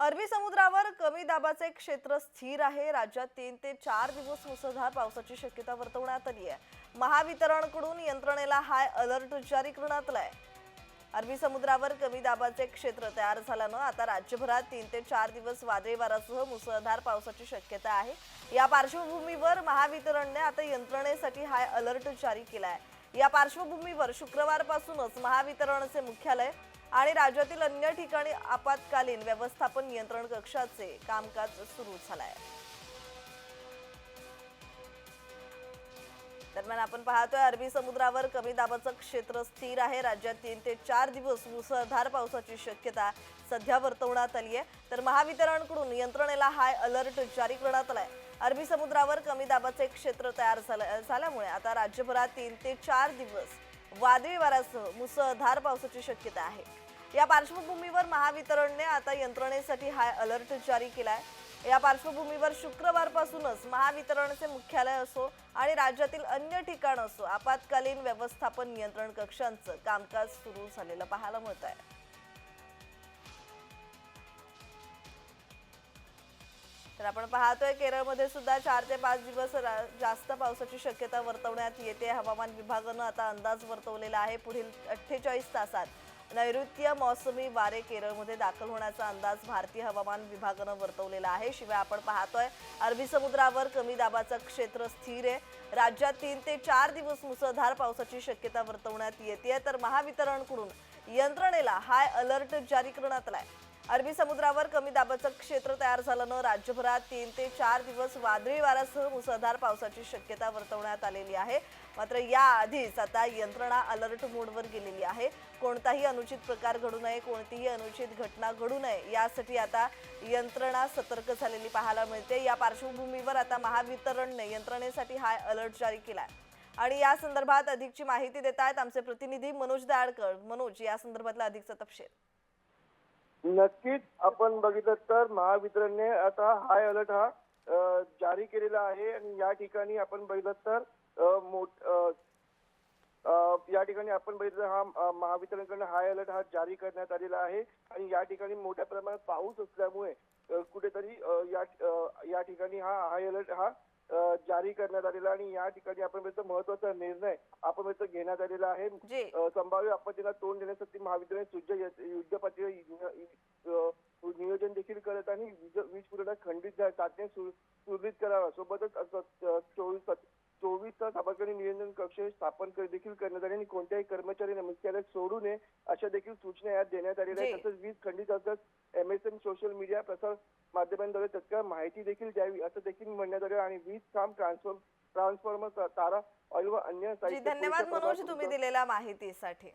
अरबी समुद्रावर कमी दाबाचे क्षेत्र स्थिर आहे. राज्यात तीन ते चार दिवस मुसळधार पावसाची शक्यता वर्तवण्यात आली आहे. महावितरणकडून यंत्रणेला हाय अलर्ट जारी करण्यात आलाय. अरबी समुद्रावर कमी दाबाचे क्षेत्र तयार झाल्यानं आता राज्यभरात तीन ते चार दिवस वादळी वाऱ्यासह मुसळधार पावसाची शक्यता आहे. या पार्श्वभूमीवर महावितरणने आता यंत्रणेसाठी हाय अलर्ट जारी केला आहे या पार्श्वभूमीवर शुक्रवारपासूनच महावितरणचे मुख्यालय आणि राज्यातील अन्य ठिकाणी आपत्कालीन व्यवस्थापन नियंत्रण कक्षाचे कामकाज सुरू झालंय. दरम्यान आपण पाहतोय अरबी समुद्रावर कमी दाबाचं क्षेत्र स्थिर आहे. राज्यात तीन ते चार दिवस मुसळधार पावसाची शक्यता सध्या वर्तवण्यात आली आहे. तर महावितरणकडून यंत्रणेला हाय अलर्ट जारी करण्यात आलाय. अरबी समुद्रावर कमी दाबाचे क्षेत्र तयार झालं- झाल्यामुळे आता राज्यभरात तीन ते चार दिवस वादळी वाऱ्यासह मुसळधार पावसाची शक्यता आहे. या पार्श्वभूमीवर महावितरणने आता यंत्रणेसाठी हाय अलर्ट जारी केलाय. या पार्श्वभूमीवर शुक्रवारपासूनच महावितरणचे मुख्यालय असो आणि राज्यातील अन्य ठिकाण असो आपत्कालीन व्यवस्थापन नियंत्रण कक्षांचं कामकाज सुरू झालेलं पाहायला मिळत आहे. तर आपण पाहतोय केरळमध्ये सुद्धा चार ते पाच दिवस जास्त पावसाची शक्यता वर्तवण्यात येते. हवामान विभागानं आता अंदाज वर्तवलेला आहे. पुढील अठ्ठेचाळीस तासात नैऋत्य मोसमी वारे केरळमध्ये दाखल होण्याचा अंदाज भारतीय हवामान विभागानं वर्तवलेला आहे. शिवाय आपण पाहतोय अरबी समुद्रावर कमी दाबाचं क्षेत्र स्थिर आहे. राज्यात तीन ते चार दिवस मुसळधार पावसाची शक्यता वर्तवण्यात येते तर महावितरणकडून यंत्रणेला हाय अलर्ट जारी करण्यात आलाय. अरबी समुद्रावर कमी दाबाचं क्षेत्र तयार झाल्यानं राज्यभरात तीन ते चार दिवस वादळी वाऱ्यासह मुसळधार पावसाची शक्यता वर्तवण्यात आलेली आहे. मात्र याआधीच आता यंत्रणा अलर्ट मोडवर गेलेली आहे. कोणताही अनुचित प्रकार घडू नये कोणतीही अनुचित घटना घडू नये यासाठी आता यंत्रणा सतर्क झालेली पाहायला मिळते. या पार्श्वभूमीवर आता महावितरणने यंत्रणेसाठी हाय अलर्ट जारी केलाय. आणि या संदर्भात अधिकची माहिती देत आहेत आमचे प्रतिनिधी मनोज दाडकर. मनोज या संदर्भातला अधिकचा तपशील. नक्कीच आपण बघितलं तर महावितरणने आता हाय अलर्ट हा जारी केलेला आहे आणि या ठिकाणी आपण बघितलं तर मोठ या ठिकाणी आपण बघितलं हा महावितरणकडनं महावितरणकडून हाय अलर्ट हा जारी करण्यात आलेला आहे आणि या ठिकाणी मोठ्या प्रमाणात पाऊस असल्यामुळे कुठेतरी या या ठिकाणी हा हाय अलर्ट हा जारी करण्यात आलेला आणि या ठिकाणी आपण महत्त्वाचा निर्णय आपण घेण्यात आलेला आहे. संभाव्य आपत्तीला तोंड देण्यासाठी महावितरण सुज्ज युद्ध पातळीवर नियोजन देखील करत आणि वीज पुरवठा खंडित झा- तातडीने सु- सुरळीत करावा सोबतच चोवीस चोवीस तास आपत्कालीन नियोजन कक्ष स्थापन कर- देखील करण्यात आले आणि कोणत्याही कर्मचाऱ्यांनी मुख्यालय सोडू नये अशा देखील सूचना यात देण्यात आलेल्या आहेत. तसंच वीज खंडित असल्यास एमएसएम सोशल मीडिया प्रसार माध्यमांद्वारे तत्काळ माहिती देखील द्यावी असं देखील म्हणण्यात आलं आणि वीज काम ट्रान्सफॉर्म ट्रान्सफॉर्मर तारा ऑइल व अन्य धन्यवाद मनोज तुम्ही दिलेल्या माहितीसाठी.